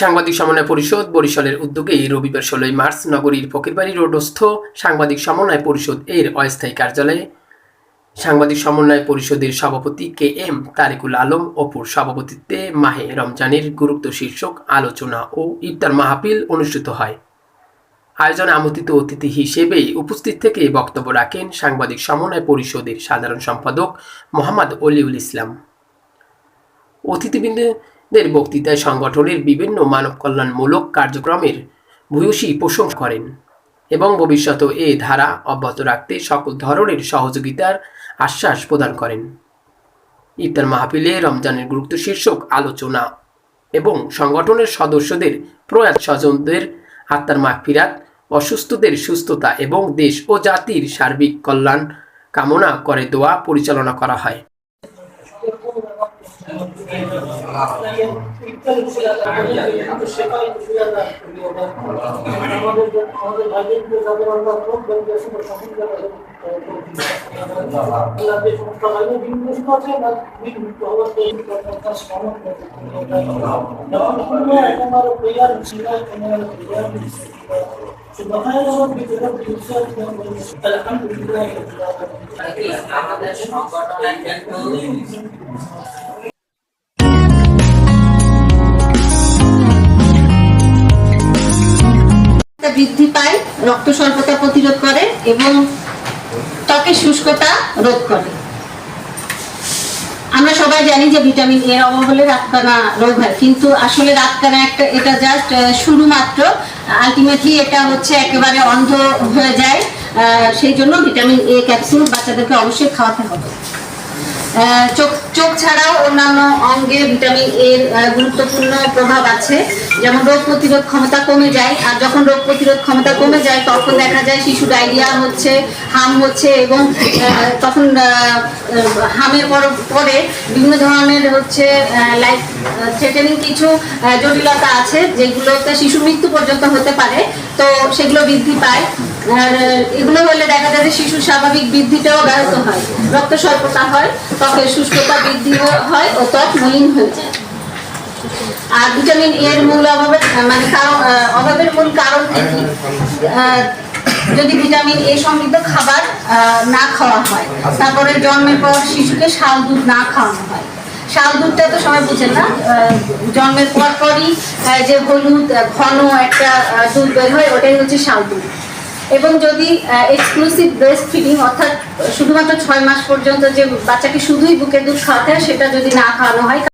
সাংবাদিক সমন্বয় পরিষদ বরিশালের উদ্যোগে রবিবার ষোলোই মার্চ নগরীর ফকিরবাড়ি রোডস্থ সাংবাদিক সমন্বয় পরিষদ এর অস্থায়ী কার্যালয়ে। সাংবাদিক সমন্বয় পরিষদের সভাপতি কে এম তারিকুল আলম অপুর সভাপতিত্বে মাহে রমজানের গুরুত্ব শীর্ষক আলোচনা ও ইফতার মাহফিল অনুষ্ঠিত হয়। আয়োজনে আমন্ত্রিত অতিথি হিসেবে উপস্থিত থেকে বক্তব্য রাখেন সাংবাদিক সমন্বয় পরিষদের সাধারণ সম্পাদক মোহাম্মদ অলিউল ইসলাম। অতিথিবৃন্দদের বক্তৃতায় সংগঠনের বিভিন্ন মানব কল্যাণমূলক কার্যক্রমের ভূয়সী প্রশংসা করেন এবং ভবিষ্যতে এ ধারা অব্যাহত রাখতে সকল ধরনের সহযোগিতার আশ্বাস প্রদান করেন। ইফতার মাহফিলে রমজানের গুরুত্ব শীর্ষক আলোচনা এবং সংগঠনের সদস্যদের প্রয়াত স্বজনদের আত্মার মাগফিরাত, অসুস্থদের সুস্থতা এবং দেশ ও জাতির সার্বিক কল্যাণ কামনা করে দোয়া পরিচালনা করা হয়। আলহামদুলিল্লাহ আমাদের সংগঠনের কিন্তু তা বৃদ্ধি পায় রক্ত স্বল্পতা প্রতিরোধ করে এবং ত্বকের শুষ্কতা রোধ করে। আমরা সবাই জানি যে ভিটামিন এর অভাব হলে রাতকানা রোগ হয়, কিন্তু আসলে রাতকানা একটা, এটা জাস্ট শুরু আলটিমেটলি এটা হচ্ছে একেবারে অন্ধ হয়ে যায় সেই জন্য ভিটামিন এ ক্যাপসুল বাচ্চাদেরকে অবশ্যই খাওয়াতে হবে। চোখ চোখ ছাড়াও অন্যান্য অঙ্গে ভিটামিন এর গুরুত্বপূর্ণ প্রভাব আছে। যেমন রোগ প্রতিরোধ ক্ষমতা কমে যায়, আর যখন রোগ প্রতিরোধ ক্ষমতা কমে যায়, তখন দেখা যায় শিশু ডায়রিয়া হচ্ছে, হাম হচ্ছে এবং তখন হামের পর, পরে বিভিন্ন ধরনের হচ্ছে লাইফ থ্রেটেনিং কিছু জটিলতা আছে, যেগুলোতে শিশু মৃত্যু পর্যন্ত হতে পারে। তো সেগুলো বৃদ্ধি পায়। আর এগুলো হলে দেখা যায় যে শিশুর স্বাভাবিক বৃদ্ধিটাও ব্যাহত হয়। রক্ত স্বল্পতা হয় ত্বকের শুষ্কতা বৃদ্ধি হয় ও ত্বক মলিন হয়ে যায়। আর ভিটামিন এ এর মূল অভাবের মানে কারণ অভাবের মূল কারণ কি? যদি ভিটামিন এ সমৃদ্ধ খাবার না খাওয়া হয়, তারপরে জন্মের পর শিশুকে শাল দুধ না খাওয়ানো হয়। শাল দুধটা তো সবাই বুঝেন না জন্মের পর পরই যে হলুদ ঘন একটা দুধ বের হয়, ওটাই হচ্ছে শাল দুধ। এবং যদি এক্সক্লুসিভ ব্রেস্ট ফিডিং অর্থাৎ শুধুমাত্র ছয় মাস পর্যন্ত যে বাচ্চাকে শুধুই বুকে দুধ খাওয়াতে সেটা যদি না খাওয়ানো হয়